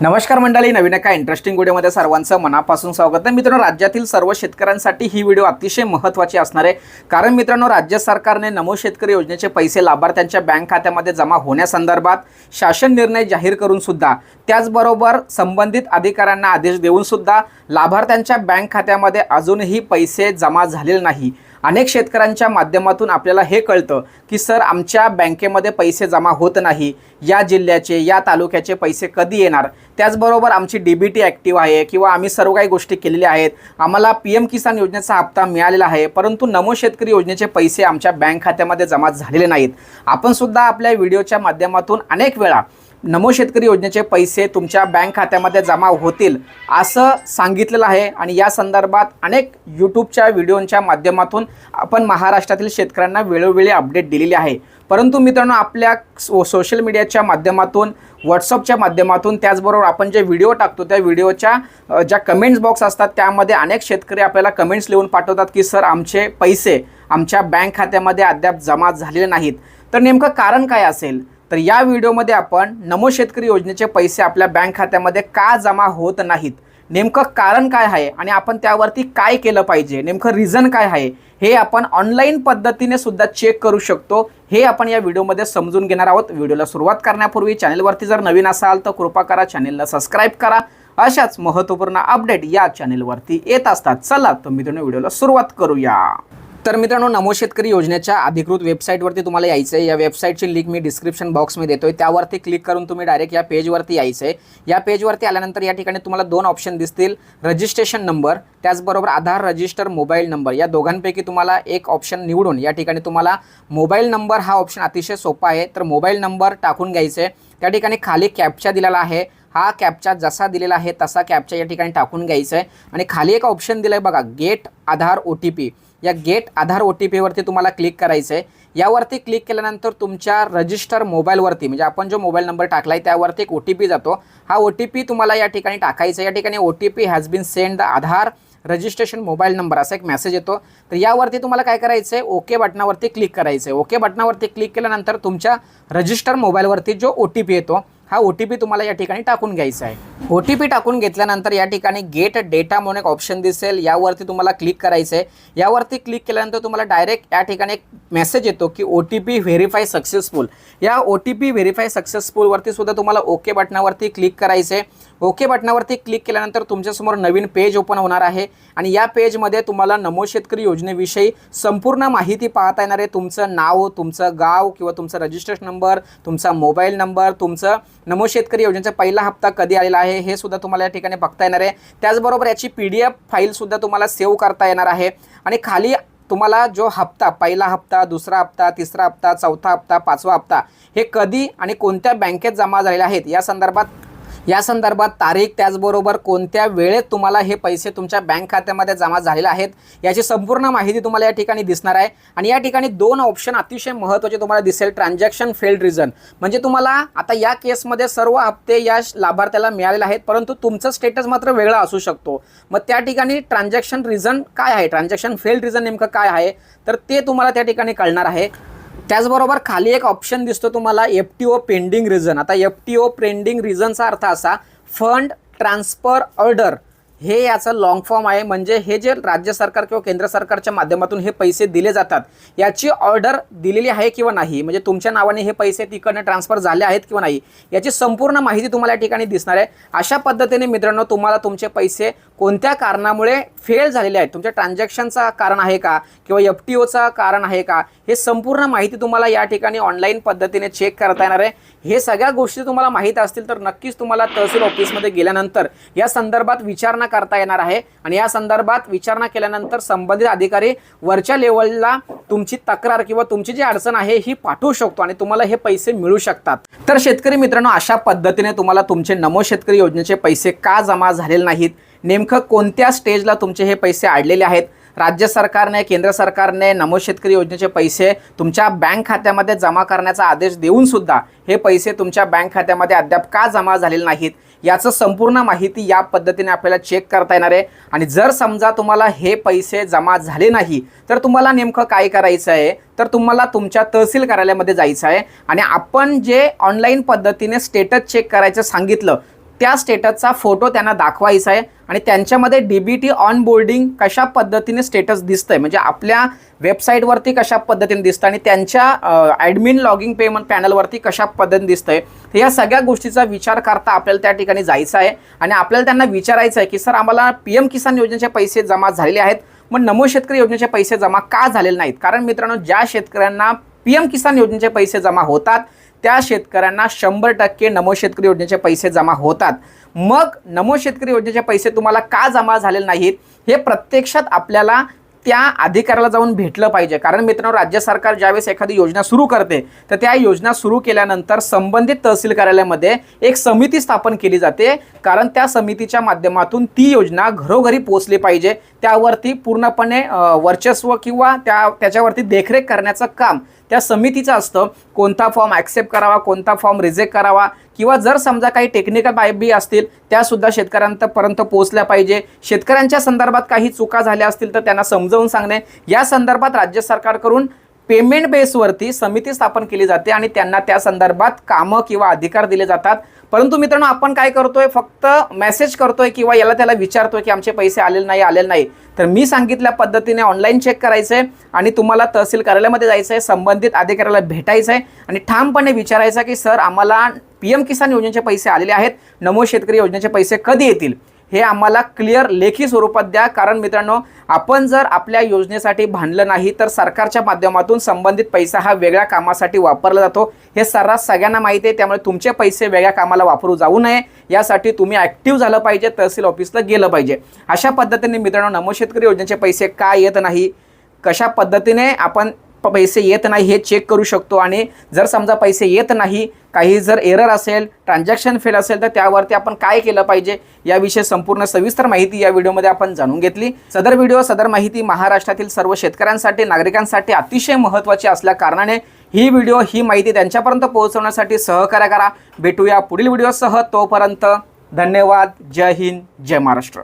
नमस्कार मंडळी नवीन एका इंटरेस्टिंग व्हिडिओमध्ये सर्वांचं मनापासून स्वागत. आहे मित्रांनो राज्यातील सर्व शेतकऱ्यांसाठी ही व्हिडिओ अतिशय महत्त्वाची असणार आहे. कारण मित्रांनो राज्य सरकारने नमो शेतकरी योजनेचे पैसे लाभार्थ्यांच्या बँक खात्यामध्ये जमा होण्यासंदर्भात शासन निर्णय जाहीर करून सुद्धा त्याचबरोबर संबंधित अधिकाऱ्यांना आदेश देऊन सुद्धा लाभार्थ्यांच्या बँक खात्यामध्ये अजूनही पैसे जमा झालेले नाही. अनेक शेतकऱ्यांच्या माध्यमातून आपल्याला हे कळतं की सर आमच्या बँकेमध्ये पैसे जमा होत नाही. या जिल्ह्याचे या तालुक्याचे पैसे कधी येणार? त्याचबरोबर आमची डी बी टी ॲक्टिव्ह आहे किंवा आम्ही सर्व काही गोष्टी केलेल्या आहेत. आम्हाला पी एम किसान योजनेचा हप्ता मिळालेला आहे परंतु नमो शेतकरी योजनेचे पैसे आमच्या बँक खात्यामध्ये जमा झालेले नाहीत. आपण सुद्धा आपल्या व्हिडिओच्या माध्यमातून अनेक वेळा नमो शेतकरी योजनेचे पैसे तुमच्या बँक खात्यामध्ये जमा होतील असं सांगितलेलं आहे. आणि या संदर्भात अनेक यूट्यूबच्या व्हिडिओच्या माध्यमातून आपण महाराष्ट्रातील शेतकऱ्यांना वेळोवेळी अपडेट दिलेली आहे. परंतु मित्रांनो आपल्या सो सोशल मीडियाच्या माध्यमातून व्हॉट्सअपच्या माध्यमातून त्याचबरोबर आपण जे व्हिडिओ टाकतो त्या व्हिडिओच्या ज्या कमेंट्स बॉक्स असतात त्यामध्ये अनेक शेतकरी आपल्याला कमेंट्स लिहून पाठवतात की सर आमचे पैसे आमच्या बँक खात्यामध्ये अद्याप जमा झालेले नाहीत. तर नेमकं कारण काय असेल? तर या व्हिडिओमध्ये आपण नमो शेतकरी योजनेचे पैसे आपल्या बँक खात्यामध्ये का जमा होत नाहीत? नेमकं कारण काय आहे आणि आपण त्यावरती काय केलं पाहिजे? नेमकं रिझन काय आहे? हे आपण ऑनलाईन पद्धतीने सुद्धा चेक करू शकतो. हे आपण या व्हिडिओमध्ये समजून घेणार आहोत. व्हिडिओला सुरुवात करण्यापूर्वी चॅनलवरती जर नवीन असाल तर कृपा करा चॅनलला सबस्क्राईब करा. अशाच महत्त्वपूर्ण अपडेट या चॅनलवरती येत असतात. चला तर तुम्ही व्हिडिओला सुरुवात करूया. तर मित्रांनो नमो शेतकरी योजनेच्या अधिकृत वेबसाईटवरती तुम्हाला यायचं आहे या वेबसाईटची लिंक मी डिस्क्रिप्शन बॉक्समध्ये देतोय. त्यावरती क्लिक करून तुम्ही डायरेक्ट या पेजवरती यायचं आहे या पेजवरती आल्यानंतर या ठिकाणी तुम्हाला दोन ऑप्शन दिसतील. रजिस्ट्रेशन नंबर त्याचबरोबर आधार रजिस्टर मोबाईल नंबर या दोघांपैकी तुम्हाला एक ऑप्शन निवडून या ठिकाणी तुम्हाला मोबाईल नंबर हा ऑप्शन अतिशय सोपा आहे. तर मोबाईल नंबर टाकून घ्यायचे आहे त्या ठिकाणी खाली कॅप्चा दिलेला आहे. हा कॅपचा जसा दिलेला आहे तसा कॅपचा या ठिकाणी टाकून घ्यायचा आहे आणि खाली एक ऑप्शन दिलं आहे बघा get Aadhaar O T P या गेट आधार ओ टी पीवरती तुम्हाला क्लिक करायचं आहे यावरती क्लिक केल्यानंतर तुमच्या रजिस्टर मोबाईलवरती म्हणजे आपण जो मोबाईल नंबर टाकला आहे त्यावरती एक ओ टी पी जातो. हा ओ टी पी तुम्हाला या ठिकाणी टाकायचा आहे या ठिकाणी O T P has been send the Aadhaar registration mobile number असा एक मेसेज येतो. तर यावरती तुम्हाला काय करायचं आहे ओके बटनावरती क्लिक करायचं आहे ओके बटनावरती क्लिक केल्यानंतर तुमच्या रजिस्टर मोबाईलवरती जो ओ टी पी येतो हा ओ टी पी तुम्हाला या ठिकाणी टाकून घ्यायचा आहे. ओ टी पी टाकून घेतल्यानंतर या ठिकाणी गेट डेटा म्हणून एक ऑप्शन दिसेल. यावरती तुम्हाला क्लिक करायचं आहे यावरती क्लिक केल्यानंतर तुम्हाला डायरेक्ट या ठिकाणी एक मेसेज येतो की O T P verify successful या ओ टी पी व्हेरीफाय सक्सेसफुलवरती सुद्धा तुम्हाला ओके बटनावरती क्लिक करायचं आहे ओके बटनावरती क्लिक केल्यानंतर तुमच्यासमोर नवीन पेज ओपन होणार आहे. आणि या पेजमध्ये तुम्हाला नमो शेतकरी योजनेविषयी संपूर्ण माहिती पाहता येणार आहे. तुमचं नाव तुमचं गाव किंवा तुमचं रजिस्ट्रेशन नंबर तुमचा मोबाईल नंबर तुमचं नमो शेतकरी योजनेचा पहिला हप्ता कधी आलेला आहे हे सुद्धा तुम्हाला या ठिकाणी बघता येणार आहे. त्याचबरोबर याची पी डी एफ फाईलसुद्धा तुम्हाला सेव्ह करता येणार आहे. आणि खाली तुम्हाला जो हप्ता पहिला हप्ता दुसरा हप्ता तिसरा हप्ता चौथा हप्ता पाचवा हप्ता हे कधी आणि कोणत्या बँकेत जमा झालेले आहेत या संदर्भात या संदर्भात तारीख त्याचबरोबर कोणत्या वेळेत तुम्हाला हे पैसे तुमच्या बँक खात्यामध्ये जमा झालेले आहेत याची संपूर्ण माहिती तुम्हाला या ठिकाणी दिसणार आहे. आणि या ठिकाणी दोन ऑप्शन अतिशय महत्त्वाचे तुम्हाला दिसेल. ट्रान्झॅक्शन फेल्ड रिझन म्हणजे तुम्हाला आता या केसमध्ये सर्व हप्ते या लाभार्थ्याला मिळालेले आहेत परंतु तुमचं स्टेटस मात्र वेगळा असू शकतो. मग त्या ठिकाणी ट्रान्झॅक्शन रिझन काय आहे? ट्रान्झॅक्शन फेल्ड रिझन नेमकं काय आहे? तर ते तुम्हाला त्या ठिकाणी कळणार आहे. त्याचबरोबर खाली एक ऑप्शन दिसतो तुम्हाला F T O pending reason आता एफ टी ओ पेंडिंग रिझनचा अर्थ असा फंड ट्रान्सफर ऑर्डर हे याचं लॉंग फॉर्म आहे. म्हणजे हे जे राज्य सरकार किंवा केंद्र सरकारच्या माध्यमातून हे पैसे दिले जातात याची ऑर्डर दिलेली आहे किंवा नाही? म्हणजे तुमच्या नावाने हे पैसे तिकडनं ट्रान्सफर झाले आहेत किंवा नाही? याची संपूर्ण माहिती तुम्हाला या ठिकाणी दिसणार आहे. अशा पद्धतीने मित्रांनो तुम्हाला तुमचे पैसे कोणत्या कारणामुळे फेल झालेले आहेत? तुमच्या ट्रान्झॅक्शनचा कारण आहे का? किंवा एफ टी ओचा कारण आहे का? हे संपूर्ण माहिती तुम्हाला या ठिकाणी ऑनलाईन पद्धतीने चेक करता येणार आहे. हे सगळ्या गोष्टी तुम्हाला माहीत असतील तर नक्कीच तुम्हाला तहसील ऑफिसमध्ये गेल्यानंतर या संदर्भात विचारणा करता येणार आहे. आणि या संदर्भात विचारणा केल्यानंतर संबंधित अधिकारी वरच्या लेवलला तुमची तक्रार किंवा तुमची जी अडचण आहे ही पाठवू शकतो आणि तुम्हाला हे पैसे मिळू शकतात. तर शेतकरी मित्रांनो अशा पद्धतीने तुम्हाला तुमचे नमो शेतकरी योजनेचे पैसे का जमा झालेले नाहीत? नेमकं कोणत्या स्टेजला तुमचे हे पैसे अडलेले आहेत? राज्य सरकारने केंद्र सरकारने नमो शेतकरी योजनेचे पैसे तुमच्या बँक खात्यामध्ये जमा करण्याचा आदेश देऊन सुद्धा हे पैसे तुमच्या बँक खात्यामध्ये अद्याप का जमा झालेले नाहीत याचं संपूर्ण माहिती या पद्धतीने आपल्याला चेक करता येणार आहे. आणि जर समजा तुम्हाला हे पैसे जमा झाले नाही तर तुम्हाला नेमकं काय करायचं आहे? तर तुम्हाला तुमच्या तहसील कार्यालयामध्ये जायचं आहे. आणि आपण जे ऑनलाईन पद्धतीने स्टेटस चेक करायचं सांगितलं त्या स्टेटसचा फोटो त्यांना दाखवायचा आहे. आणि त्यांच्यामध्ये D B T on boarding कशा पद्धतीने स्टेटस दिसतंय? म्हणजे आपल्या वेबसाईटवरती कशा पद्धतीने दिसतं आणि त्यांच्या ॲडमिन लॉगिंग पेमेंट पॅनलवरती कशा पद्धतीने दिसतंय? तर या सगळ्या गोष्टीचा विचार करता आपल्याला त्या ठिकाणी जायचं आहे. आणि आपल्याला त्यांना विचारायचं आहे की सर आम्हाला पी एम किसान योजनेचे पैसे जमा झालेले आहेत. मग नमो शेतकरी योजनेचे पैसे जमा का झालेले नाहीत? कारण मित्रांनो ज्या शेतकऱ्यांना पी एम किसान योजनेचे पैसे जमा होतात त्या शेतकऱ्यांना शंभर टक्के नमो शेतकरी योजनेचे पैसे जमा होतात. मग नमो शेतकरी योजनेचे पैसे तुम्हाला का जमा झालेले नाहीत? हे प्रत्यक्षात आपल्याला त्या अधिकाऱ्याला जाऊन भेटलं पाहिजे. कारण मित्रांनो राज्य सरकार ज्यावेळेस एखादी योजना सुरू करते तर त्या योजना सुरू केल्यानंतर संबंधित तहसील कार्यालयामध्ये एक समिती स्थापन केली जाते. कारण त्या समितीच्या माध्यमातून ती योजना घरोघरी पोहोचली पाहिजे. त्यावरती पूर्णपणे वर्चस्व किंवा त्या त्याच्यावरती देखरेख करण्याचं काम त्या समितीचं असतं कोणता फॉर्म ॲक्सेप्ट करावा कोणता फॉर्म रिजेक्ट करावा किंवा जर समजा काही टेक्निकल बायबी असतील त्यासुद्धा शेतकऱ्यांपर्यंत पोहोचल्या पाहिजे. शेतकऱ्यांच्या संदर्भात काही चुका झाल्या असतील तर त्यांना समजावून सांगणे. या संदर्भात राज्य सरकारकडून पेमेंट बेसवरती समिती स्थापन केली जाते आणि त्यांना त्या संदर्भात कामं किंवा अधिकार दिले जातात. परंतु मित्रांनो आपण काय करतोय? फक्त मेसेज करतोय किंवा याला त्याला विचारतोय की आमचे पैसे आलेले नाही आलेले नाही. तर मी सांगितल्या पद्धतीने ऑनलाईन चेक करायचं आहे आणि तुम्हाला तहसील कार्यालयामध्ये जायचं आहे संबंधित अधिकाऱ्याला भेटायचं आहे आणि ठामपणे विचारायचं की सर आम्हाला पी एम किसान योजनेचे पैसे आलेले आहेत. नमो शेतकरी योजनेचे पैसे कधी येतील? हे आम्हाला क्लिअर लेखी स्वरूपात द्या. कारण मित्रांनो आपण जर आपल्या योजनेसाठी भांडलं नाही तर सरकारच्या माध्यमातून संबंधित पैसा हा वेगळ्या कामासाठी वापरला जातो. हे सर्रास सगळ्यांना माहिती आहे त्यामुळे तुमचे पैसे वेगळ्या कामाला वापरू जाऊ नये. यासाठी तुम्ही ॲक्टिव्ह झालं पाहिजे तहसील ऑफिसला गेलं पाहिजे. अशा पद्धतीने मित्रांनो नमो शेतकरी योजनेचे पैसे का येत नाही? कशा पद्धतीने आपण पैसे येत नाही हे चेक करू शकतो. आणि जर समजा पैसे येत नाही काही जर एरर असेल ट्रान्झॅक्शन फेल असेल तर त्यावरती आपण काय केलं पाहिजे? याविषयी संपूर्ण सविस्तर माहिती या व्हिडिओमध्ये आपण जाणून घेतली. सदर व्हिडिओ सदर माहिती महाराष्ट्रातील सर्व शेतकऱ्यांसाठी नागरिकांसाठी अतिशय महत्त्वाची असल्या कारणाने ही व्हिडिओ ही माहिती त्यांच्यापर्यंत पोहोचवण्यासाठी सहकार्य करा. भेटूया पुढील व्हिडिओसह. तोपर्यंत धन्यवाद. जय हिंद. जय महाराष्ट्र.